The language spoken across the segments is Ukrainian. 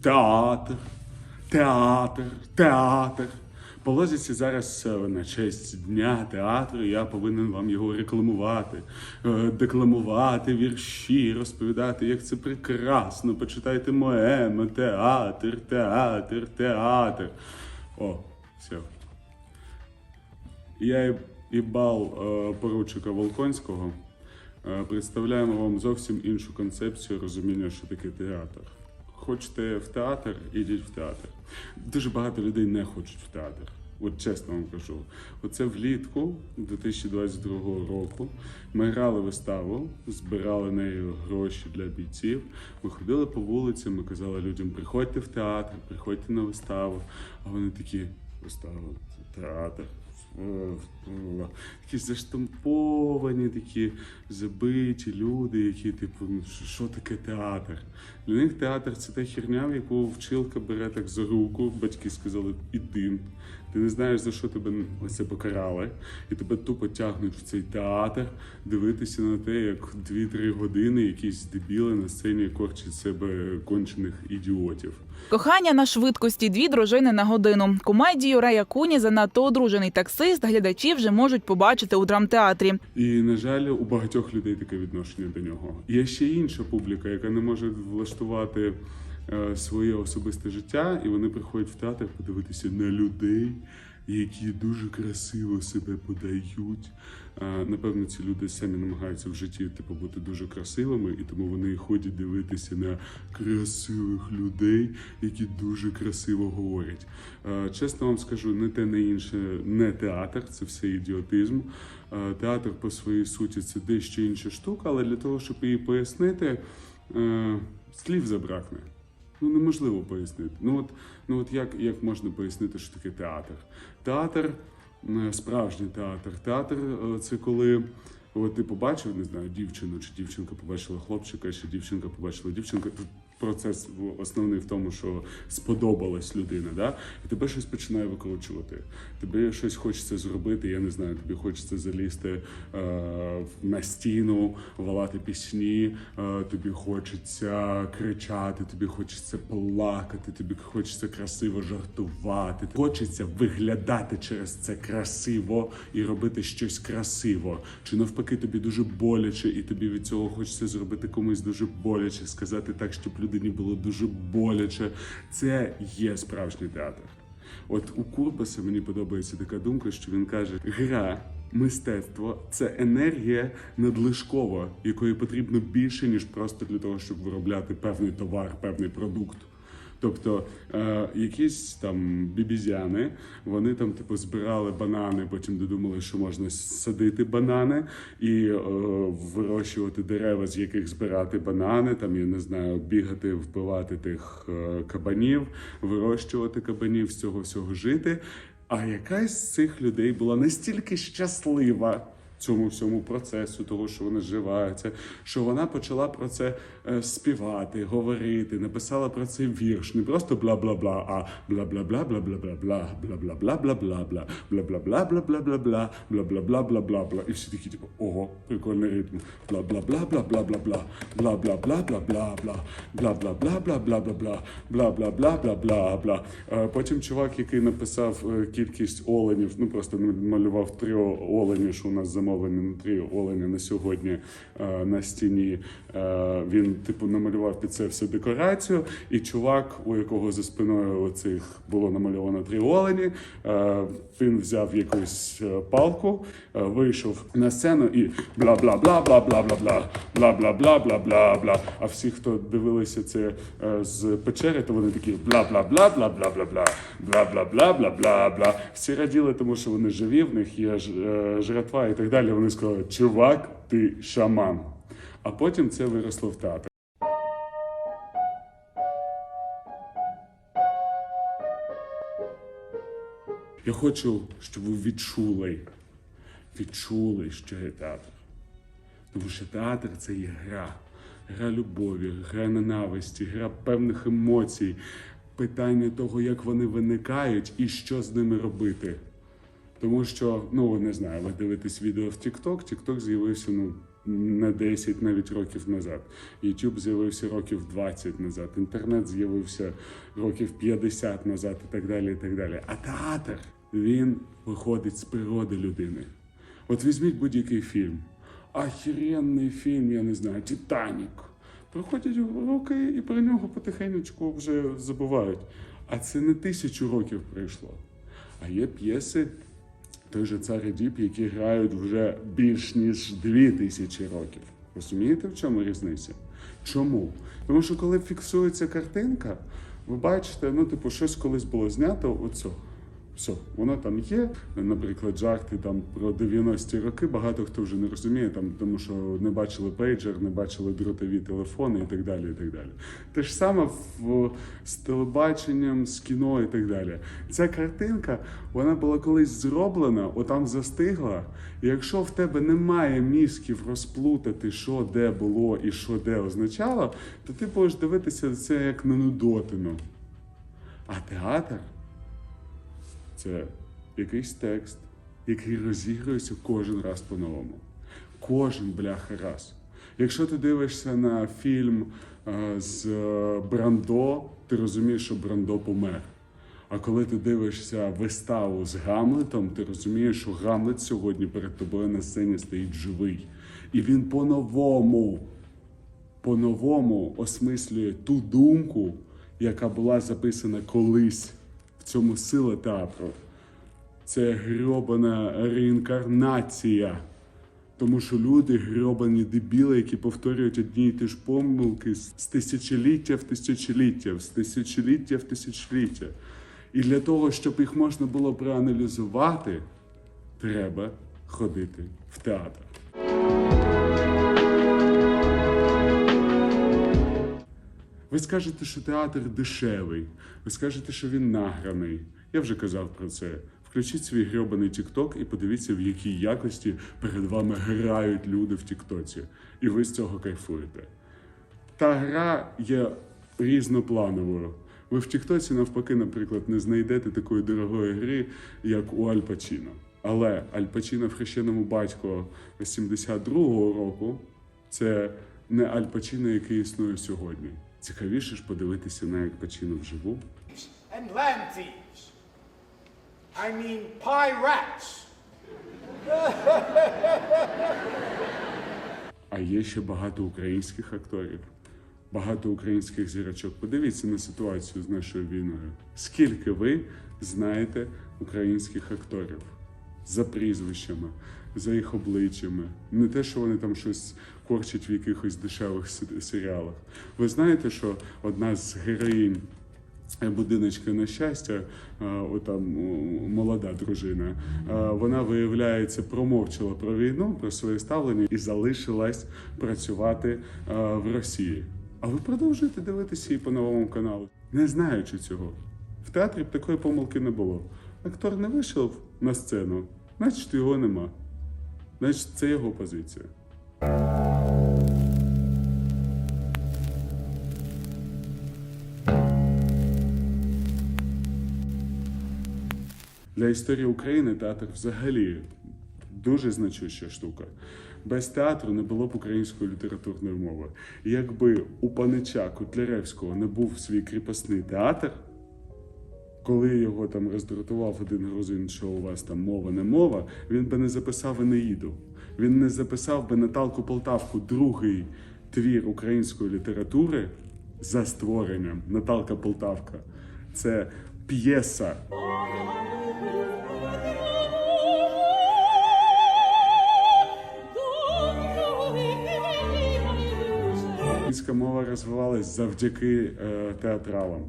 Театр, театр, театр. По зараз е, на честь дня театру я повинен вам його рекламувати, е, декламувати вірші, розповідати, як це прекрасно. Почитайте моеми, театр, театр, театр. О, все. Я і, бал е, поручика Волконського представляємо вам зовсім іншу концепцію розуміння, що таке театр. Хочете в театр, ідіть в театр. Дуже багато людей не хочуть в театр. От чесно вам кажу. Оце влітку 2022 року ми грали виставу, збирали нею гроші для бійців. Ми ходили по вулицям, ми казали людям, приходьте в театр, приходьте на виставу. А вони такі, вистава, це театр. Е, Якісь заштамповані, такі забиті люди, які, типу, ну, що таке театр? Для них театр це та херня, в яку вчилка бере так за руку. Батьки сказали, іди. Ти не знаєш, за що тебе оце покарали, і тебе тупо тягнуть в цей театр, дивитися на те, як 2-3 години якісь дебіли на сцені корчать себе кончених ідіотів. Кохання на швидкості дві дружини на годину. Комедію Рея Куні занадто одружений таксист. Глядачі вже можуть побачити у драмтеатрі. І на жаль, у багатьох людей таке відношення до нього. Є ще інша публіка, яка не може влаштувати своє особисте життя, і вони приходять в театр подивитися на людей, які дуже красиво себе подають. Е, Напевно, ці люди самі намагаються в житті типу бути дуже красивими, і тому вони ходять дивитися на красивих людей, які дуже красиво говорять. Е, Чесно вам скажу, не те, не інше, не театр, це все ідіотизм. Е, Театр по своїй суті це дещо інша штука, але для того, щоб її пояснити, е, слів забракне. Ну неможливо пояснити. Ну от, ну от як, як можна пояснити, що таке театр? Театр, е, справжній театр. Театр е, це коли. От ти побачив, не знаю, дівчину, чи дівчинка побачила хлопчика, чи дівчинка побачила дівчинка. Процес основний в тому, що сподобалась людина, да? і тебе щось починає викручувати. Тобі щось хочеться зробити, я не знаю, тобі хочеться залізти е, на стіну, волати пісні, е, тобі хочеться кричати, тобі хочеться плакати, тобі хочеться красиво жартувати. Хочеться виглядати через це красиво і робити щось красиво. Чи навпаки, тобі дуже боляче, і тобі від цього хочеться зробити комусь дуже боляче, сказати так, щоб людині було дуже боляче. Це є справжній театр. От у Курбаса мені подобається така думка, що він каже: гра, мистецтво це енергія надлишкова, якої потрібно більше, ніж просто для того, щоб виробляти певний товар, певний продукт. Тобто е, якісь там бібізяни, вони там типу збирали банани, потім додумали, що можна садити банани і е, вирощувати дерева, з яких збирати банани. Там я не знаю, бігати, вбивати тих е, кабанів, вирощувати кабанів, з цього всього жити. А якась з цих людей була настільки щаслива цьому всьому процесу, того, що вона зживається, що вона почала про це е, співати, говорити, написала про це вірш, не просто бла-бла-бла, а бла-бла-бла-бла-бла-бла-бла, бла-бла-бла-бла-бла-бла, бла бла бла бла бла бла бла бла бла бла бла бла бла І всі такі, типу, ого, прикольний ритм. Бла-бла-бла-бла-бла-бла-бла, бла-бла-бла-бла-бла-бла, бла-бла-бла-бла-бла-бла, бла-бла-бла-бла-бла-бла. Е, Потім чувак, який написав е, кількість оленів, ну просто малював три олені, що у нас замовлені на три олені на сьогодні е, на стіні. Е, Він, типу, намалював під це всю декорацію, і чувак, у якого за спиною оцих було намальовано три олені, е, він взяв якусь е, палку, е, вийшов на сцену і бла бла бла бла бла бла бла бла бла бла бла бла бла. А всі, хто дивилися це е, з печери, то вони такі бла бла бла бла бла бла бла бла бла бла бла бла бла. Всі раділи, тому що вони живі, в них є е, жратва і так далі. Вони сказали, чувак, ти шаман. А потім це виросло в театр. Я хочу, щоб ви відчули, відчули, що є театр. Тому що театр це є гра. Гра любові, гра ненависті, гра певних емоцій, питання того, як вони виникають і що з ними робити. Тому що, ну не знаю, ви дивитесь відео в TikTok, TikTok з'явився ну не 10 навіть років назад. YouTube з'явився років 20 назад. Інтернет з'явився років 50 назад і так далі. і так далі. А театр він виходить з природи людини. От візьміть будь-який фільм. Ахіренний фільм, я не знаю, Титанік. Проходять роки і про нього потихеньку вже забувають. А це не тисячу років пройшло. А є п'єси той же цар і які грають вже більш ніж дві тисячі років. Розумієте, в чому різниця? Чому? Тому що коли фіксується картинка, ви бачите, ну, типу, щось колись було знято, оце. Все, воно там є. Наприклад, жарти там про 90-ті роки. Багато хто вже не розуміє, там, тому що не бачили пейджер, не бачили дротові телефони і так далі. і так далі. Те ж саме в, з телебаченням, з кіно і так далі. Ця картинка вона була колись зроблена, отам застигла. І якщо в тебе немає мізків розплутати, що де було і що де означало, то ти будеш дивитися це як на нудотину. А театр це якийсь текст, який розігрується кожен раз по-новому. Кожен бляха раз. Якщо ти дивишся на фільм е, з е, Брандо, ти розумієш, що Брандо помер. А коли ти дивишся виставу з Гамлетом, ти розумієш, що Гамлет сьогодні перед тобою на сцені стоїть живий. І він по-новому, по-новому осмислює ту думку, яка була записана колись. Цьому сила театру. Це грьобана реінкарнація. Тому що люди грьобані дебіли, які повторюють одні і ті ж помилки з тисячоліття в тисячоліття, з тисячоліття в тисячоліття. І для того, щоб їх можна було проаналізувати, треба ходити в театр. Ви скажете, що театр дешевий, ви скажете, що він награний. Я вже казав про це. Включіть свій грьобаний Тікток і подивіться, в якій якості перед вами грають люди в Тіктоці. І ви з цього кайфуєте. Та гра є різноплановою. Ви в Тіктоці, навпаки, наприклад, не знайдете такої дорогої гри, як у Аль Пачіно. Але Аль Пачіно в хрещеному батько 72-го року це не Аль Пачіно, який існує сьогодні. Цікавіше ж подивитися на Аль Пачіно вживу. and lamb thieves. I mean pirates. А є ще багато українських акторів, багато українських зірочок. Подивіться на ситуацію з нашою війною. Скільки ви знаєте українських акторів за прізвищами, за їх обличчями? Не те, що вони там щось корчать в якихось дешевих серіалах. Ви знаєте, що одна з героїнь будиночка на щастя, е, отам молода дружина, е, вона виявляється промовчала про війну, про своє ставлення і залишилась працювати е, в Росії. А ви продовжуєте дивитися її по новому каналу, не знаючи цього. В театрі б такої помилки не було. Актор не вийшов на сцену, значить його нема. Значить, це його позиція. Для історії України театр взагалі дуже значуща штука. Без театру не було б української літературної мови. Якби у панича Котляревського не був свій кріпосний театр, коли його там роздратував один грузин, що у вас там мова не мова, він би не записав Енеїду. Він не записав би Наталку Полтавку, другий твір української літератури за створенням Наталка Полтавка. Це п'єса Українська мова розвивалась завдяки е, театралам,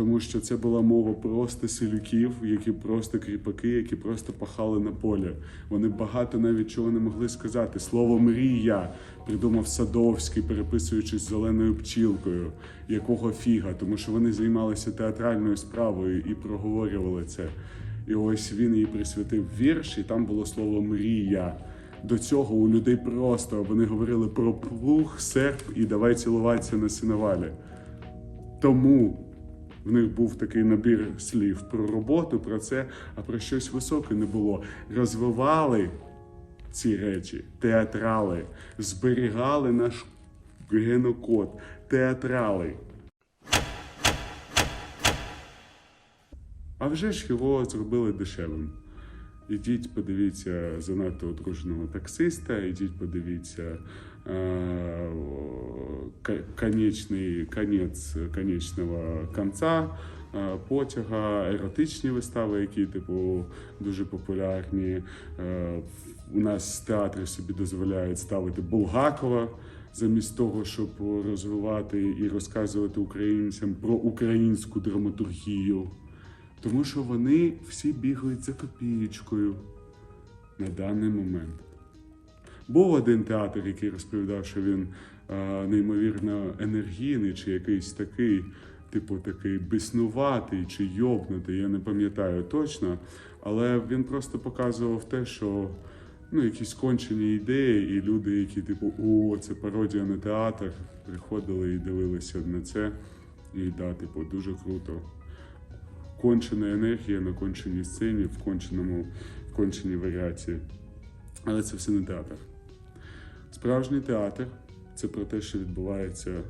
тому що це була мова просто селюків, які просто кріпаки, які просто пахали на полі. Вони багато навіть чого не могли сказати. Слово мрія придумав Садовський, переписуючись зеленою пчілкою, якого фіга, тому що вони займалися театральною справою і проговорювали це. І ось він їй присвятив вірш, і там було слово мрія. До цього у людей просто вони говорили про плуг, серп і давай цілуватися на синовалі. Тому в них був такий набір слів про роботу, про це, а про щось високе не було. Розвивали ці речі. Театрали зберігали наш генокод. Театрали. А вже ж його зробили дешевим. Ідіть, подивіться занадто одруженого таксиста, ідіть, подивіться е, конечний, конець конечного конца е, потяга, еротичні вистави, які типу дуже популярні. Е, у нас театри собі дозволяють ставити Булгакова замість того, щоб розвивати і розказувати українцям про українську драматургію. Тому що вони всі бігають за копієчкою на даний момент. Був один театр, який розповідав, що він е, неймовірно енергійний, чи якийсь такий, типу, такий біснуватий чи йобнутий, я не пам'ятаю точно. Але він просто показував те, що ну, якісь кончені ідеї, і люди, які, типу, о, це пародія на театр, приходили і дивилися на це. І да, типу, дуже круто кончена енергія на конченій сцені, в конченому, в конченій варіації. Але це все не театр. Справжній театр це про те, що відбувається,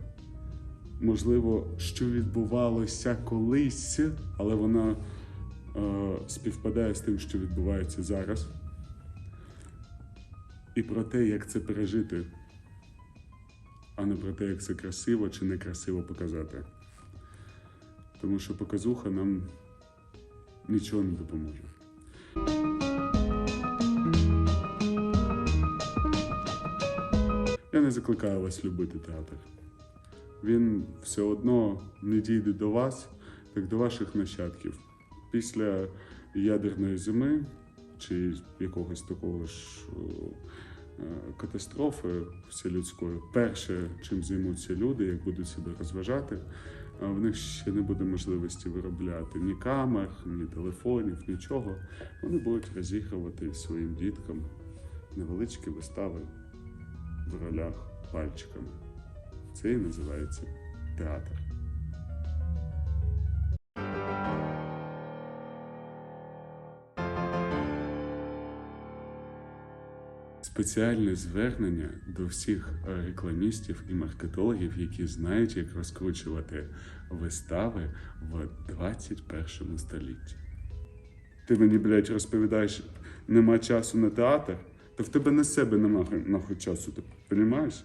можливо, що відбувалося колись, але воно е, співпадає з тим, що відбувається зараз. І про те, як це пережити, а не про те, як це красиво чи некрасиво показати. Тому що показуха нам нічого не допоможе. Я не закликаю вас любити театр. Він все одно не дійде до вас, як до ваших нащадків. Після ядерної зими чи якогось такого ж е, катастрофи вселюдської, перше, чим займуться люди, як будуть себе розважати, в них ще не буде можливості виробляти ні камер, ні телефонів, нічого. Вони будуть розігрувати своїм діткам невеличкі вистави в ролях пальчиками. Це і називається театр. Спеціальне звернення до всіх е, рекламістів і маркетологів, які знають, як розкручувати вистави в 21 столітті. Ти мені, блядь, розповідаєш, нема часу на театр, то в тебе на себе нема нахуй часу, ти розумієш?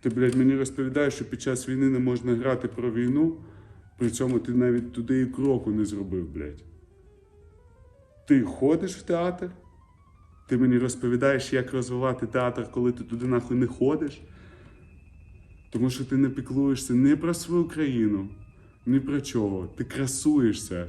Ти, блядь, мені розповідаєш, що під час війни не можна грати про війну, при цьому ти навіть туди і кроку не зробив, блядь. Ти ходиш в театр? Ти мені розповідаєш, як розвивати театр, коли ти туди нахуй не ходиш? Тому що ти не піклуєшся ні про свою країну, ні про чого. Ти красуєшся